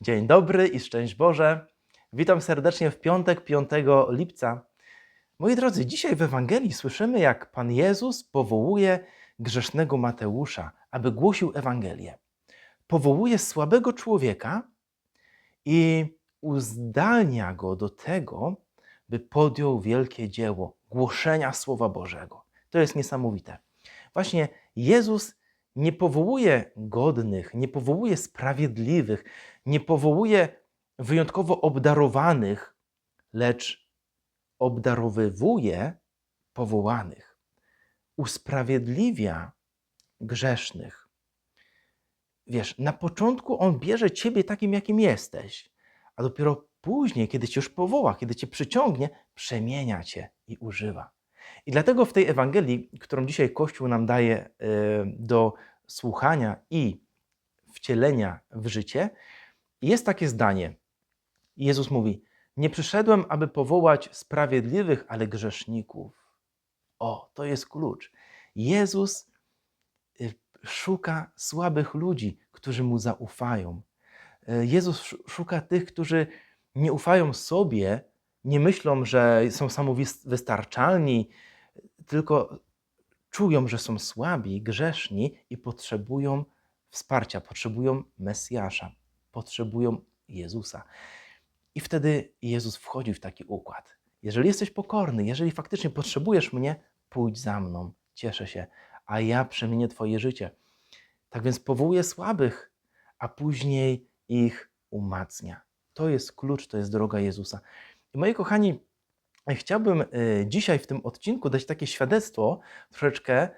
Dzień dobry i szczęść Boże. Witam serdecznie w piątek 5 lipca. Moi drodzy, dzisiaj w Ewangelii słyszymy, jak Pan Jezus powołuje grzesznego Mateusza, aby głosił Ewangelię. Powołuje słabego człowieka i uzdalnia go do tego, by podjął wielkie dzieło głoszenia Słowa Bożego. To jest niesamowite. Właśnie Jezus nie powołuje godnych, nie powołuje sprawiedliwych, nie powołuje wyjątkowo obdarowanych, lecz obdarowywuje powołanych. Usprawiedliwia grzesznych. Wiesz, na początku on bierze ciebie takim, jakim jesteś, a dopiero później, kiedy cię już powoła, kiedy cię przyciągnie, przemienia cię i używa. I dlatego w tej Ewangelii, którą dzisiaj Kościół nam daje y, do słuchania i wcielenia w życie, jest takie zdanie. Jezus mówi: Nie przyszedłem, aby powołać sprawiedliwych, ale grzeszników. O, to jest klucz. Jezus y, szuka słabych ludzi, którzy mu zaufają. Y, Jezus szuka tych, którzy nie ufają sobie, nie myślą, że są samowystarczalni, tylko czują, że są słabi, grzeszni i potrzebują wsparcia, potrzebują Mesjasza, potrzebują Jezusa. I wtedy Jezus wchodzi w taki układ. Jeżeli jesteś pokorny, jeżeli faktycznie potrzebujesz mnie, pójdź za mną, cieszę się, a ja przemienię Twoje życie. Tak więc powołuje słabych, a później ich umacnia. To jest klucz, to jest droga Jezusa. I moi kochani, chciałbym y, dzisiaj w tym odcinku dać takie świadectwo, troszeczkę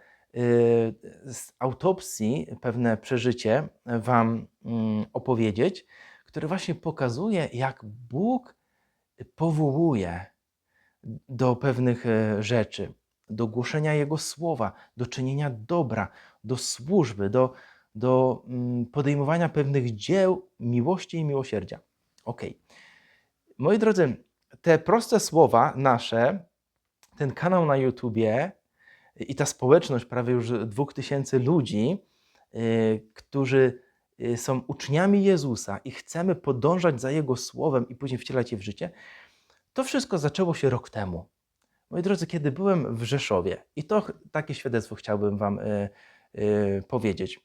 z autopsji, pewne przeżycie Wam mm, opowiedzieć, które właśnie pokazuje, jak Bóg powołuje do pewnych e, rzeczy, do głoszenia Jego słowa, do czynienia dobra, do służby, do, do mm, podejmowania pewnych dzieł miłości i miłosierdzia. Ok. Moi drodzy, te proste słowa nasze, ten kanał na YouTubie i ta społeczność prawie już dwóch tysięcy ludzi, yy, którzy yy, są uczniami Jezusa i chcemy podążać za Jego słowem i później wcielać je w życie, to wszystko zaczęło się rok temu. Moi drodzy, kiedy byłem w Rzeszowie, i to takie świadectwo chciałbym Wam yy, powiedzieć.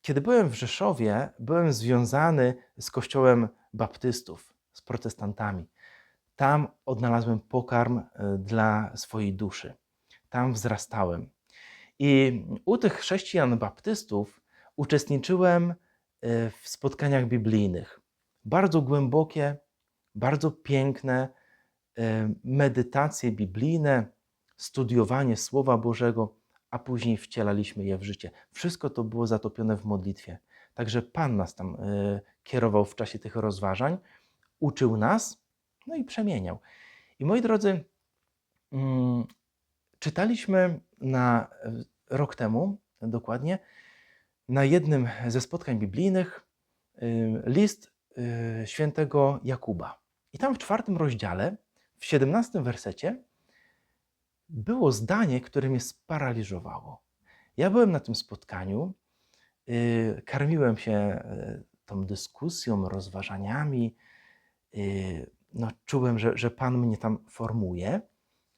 Kiedy byłem w Rzeszowie, byłem związany z kościołem baptystów z protestantami. Tam odnalazłem pokarm dla swojej duszy. Tam wzrastałem. I u tych chrześcijan baptystów uczestniczyłem e, w spotkaniach biblijnych. Bardzo głębokie, bardzo piękne e, medytacje biblijne, studiowanie Słowa Bożego, a później wcielaliśmy je w życie. Wszystko to było zatopione w modlitwie. Także Pan nas tam kierował w czasie tych rozważań uczył nas, no i przemieniał. I moi drodzy, mm, czytaliśmy na rok temu dokładnie na jednym ze spotkań biblijnych y, list y, świętego Jakuba. I tam w czwartym rozdziale, w siedemnastym wersecie, było zdanie, które mnie sparaliżowało. Ja byłem na tym spotkaniu, karmiłem się tą dyskusją, rozważaniami, no, czułem, że, że Pan mnie tam formuje,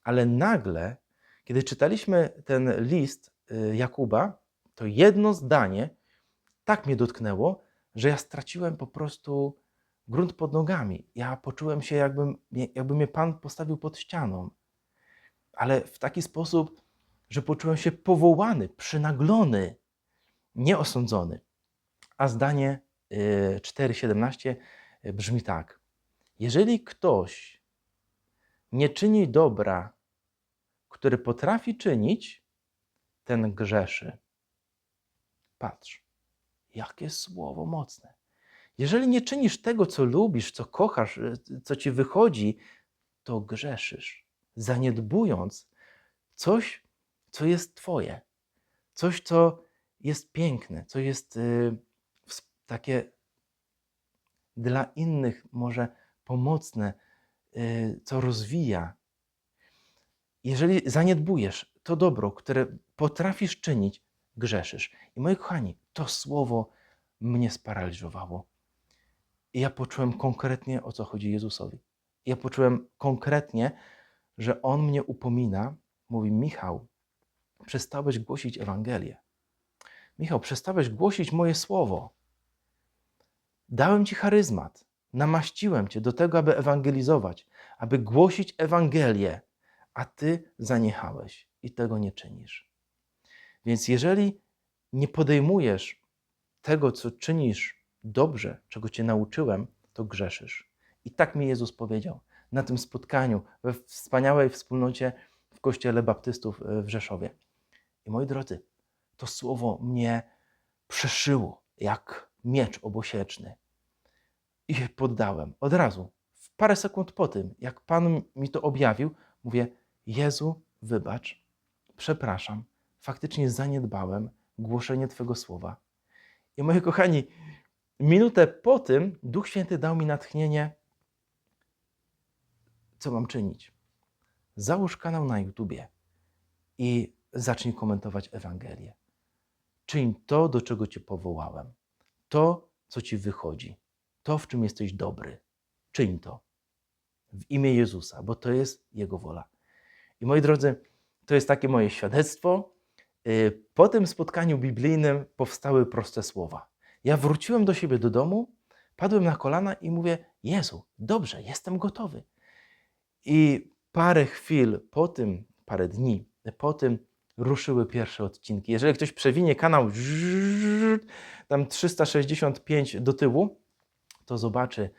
ale nagle, kiedy czytaliśmy ten list y, Jakuba, to jedno zdanie tak mnie dotknęło, że ja straciłem po prostu grunt pod nogami. Ja poczułem się, jakbym, jakby mnie Pan postawił pod ścianą, ale w taki sposób, że poczułem się powołany, przynaglony, nieosądzony. A zdanie 4:17 y, brzmi tak. Jeżeli ktoś nie czyni dobra, który potrafi czynić, ten grzeszy. Patrz, jakie słowo mocne. Jeżeli nie czynisz tego, co lubisz, co kochasz, co ci wychodzi, to grzeszysz, zaniedbując coś, co jest Twoje, coś, co jest piękne, co jest y, takie dla innych może pomocne, y, co rozwija. Jeżeli zaniedbujesz to dobro, które potrafisz czynić, grzeszysz. I moi kochani, to słowo mnie sparaliżowało. I ja poczułem konkretnie, o co chodzi Jezusowi. Ja poczułem konkretnie, że On mnie upomina, mówi: Michał, przestałeś głosić Ewangelię. Michał, przestałeś głosić moje słowo. Dałem ci charyzmat, namaściłem cię do tego, aby ewangelizować, aby głosić Ewangelię, a ty zaniechałeś i tego nie czynisz. Więc jeżeli nie podejmujesz tego, co czynisz dobrze, czego cię nauczyłem, to grzeszysz. I tak mi Jezus powiedział na tym spotkaniu we wspaniałej wspólnocie w Kościele Baptystów w Rzeszowie. I moi drodzy, to słowo mnie przeszyło jak miecz obosieczny. I poddałem od razu. W parę sekund po tym, jak Pan mi to objawił, mówię: Jezu, wybacz, przepraszam, faktycznie zaniedbałem głoszenie Twojego słowa. I moi kochani, minutę po tym Duch Święty dał mi natchnienie, co mam czynić. Załóż kanał na YouTubie i zacznij komentować Ewangelię. Czyń to, do czego Cię powołałem. To, co Ci wychodzi. To, w czym jesteś dobry. Czyń to. W imię Jezusa, bo to jest Jego wola. I moi drodzy, to jest takie moje świadectwo. Y, po tym spotkaniu biblijnym powstały proste słowa. Ja wróciłem do siebie do domu, padłem na kolana i mówię: Jezu, dobrze, jestem gotowy. I parę chwil po tym, parę dni po tym, ruszyły pierwsze odcinki. Jeżeli ktoś przewinie kanał tam 365 do tyłu, to zobaczy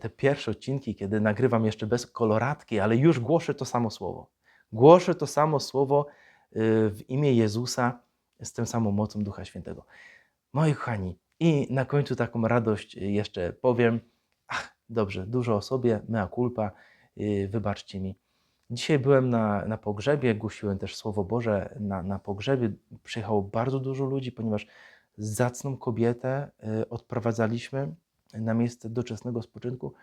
te pierwsze odcinki, kiedy nagrywam jeszcze bez koloratki, ale już głoszę to samo słowo. Głoszę to samo słowo e, w imię Jezusa z tą samą mocą Ducha Świętego. Moi kochani, i na końcu taką radość jeszcze powiem. Ach, dobrze, dużo o sobie, mea culpa, e, wybaczcie mi. Dzisiaj byłem na, na pogrzebie, głosiłem też Słowo Boże na, na pogrzebie. Przyjechało bardzo dużo ludzi, ponieważ zacną kobietę odprowadzaliśmy na miejsce doczesnego spoczynku.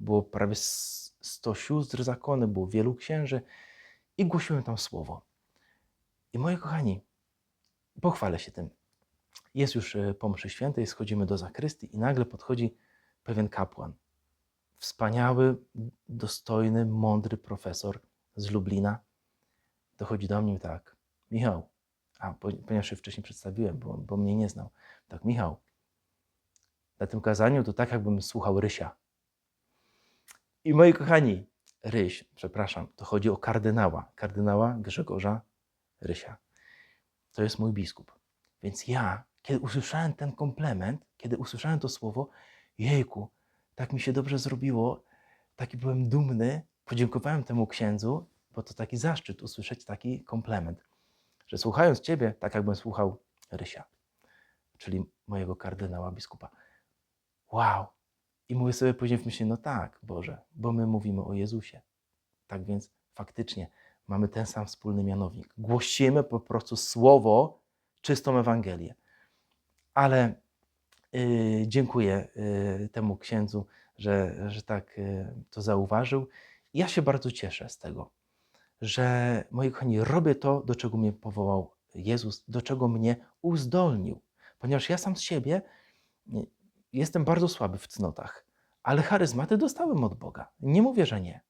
Było prawie 100 sióstr zakony, było wielu księży i głosiłem tam Słowo. I moi kochani, pochwalę się tym. Jest już y, po mszy świętej, schodzimy do zakrystii i nagle podchodzi pewien kapłan wspaniały, dostojny, mądry profesor z Lublina dochodzi do mnie tak, Michał, a ponieważ się wcześniej przedstawiłem, bo, bo mnie nie znał, tak, Michał, na tym kazaniu to tak, jakbym słuchał Rysia. I moi kochani, Ryś, przepraszam, to chodzi o kardynała, kardynała Grzegorza Rysia. To jest mój biskup. Więc ja, kiedy usłyszałem ten komplement, kiedy usłyszałem to słowo, jejku, tak mi się dobrze zrobiło, taki byłem dumny, podziękowałem temu księdzu, bo to taki zaszczyt usłyszeć taki komplement, że słuchając Ciebie, tak jakbym słuchał Rysia, czyli mojego kardynała biskupa. Wow! I mówię sobie później w myśli, no tak, Boże, bo my mówimy o Jezusie. Tak więc faktycznie mamy ten sam wspólny mianownik. Głosimy po prostu słowo, czystą Ewangelię. Ale Y, dziękuję y, temu księdzu, że, że tak y, to zauważył. Ja się bardzo cieszę z tego, że moi kochani, robię to, do czego mnie powołał Jezus, do czego mnie uzdolnił. Ponieważ ja sam z siebie jestem bardzo słaby w cnotach, ale charyzmaty dostałem od Boga. Nie mówię, że nie,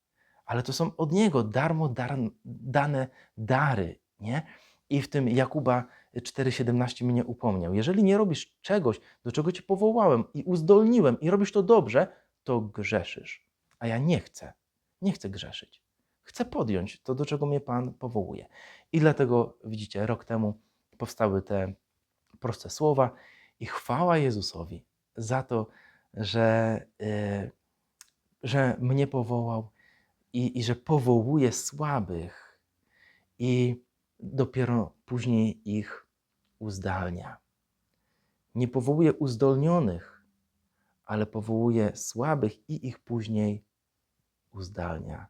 ale to są od Niego darmo dar, dane dary, nie? I w tym Jakuba 4,17 mnie upomniał. Jeżeli nie robisz czegoś, do czego cię powołałem i uzdolniłem i robisz to dobrze, to grzeszysz. A ja nie chcę. Nie chcę grzeszyć. Chcę podjąć to, do czego mnie Pan powołuje. I dlatego, widzicie, rok temu powstały te proste słowa i chwała Jezusowi za to, że, yy, że mnie powołał i, i że powołuje słabych. I dopiero później ich uzdalnia. Nie powołuje uzdolnionych, ale powołuje słabych i ich później uzdalnia.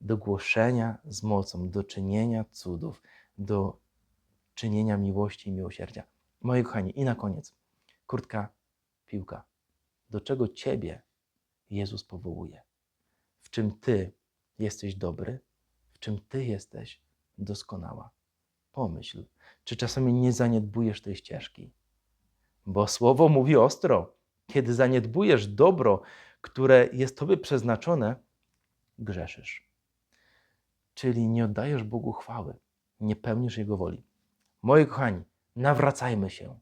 Do głoszenia z mocą, do czynienia cudów, do czynienia miłości i miłosierdzia. Moi kochani, i na koniec, kurtka, piłka. Do czego Ciebie Jezus powołuje? W czym Ty jesteś dobry? W czym Ty jesteś doskonała. Pomyśl, czy czasami nie zaniedbujesz tej ścieżki, bo słowo mówi ostro. Kiedy zaniedbujesz dobro, które jest Tobie przeznaczone, grzeszysz. Czyli nie oddajesz Bogu chwały, nie pełnisz Jego woli. Moi kochani, nawracajmy się.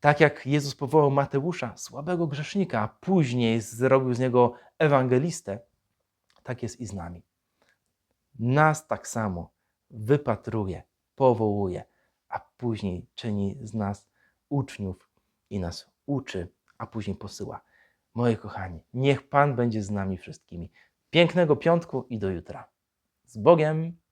Tak jak Jezus powołał Mateusza, słabego grzesznika, a później zrobił z niego ewangelistę, tak jest i z nami. Nas tak samo wypatruje, powołuje, a później czyni z nas uczniów i nas uczy, a później posyła. Moi kochani, niech Pan będzie z nami wszystkimi. Pięknego piątku i do jutra. Z Bogiem!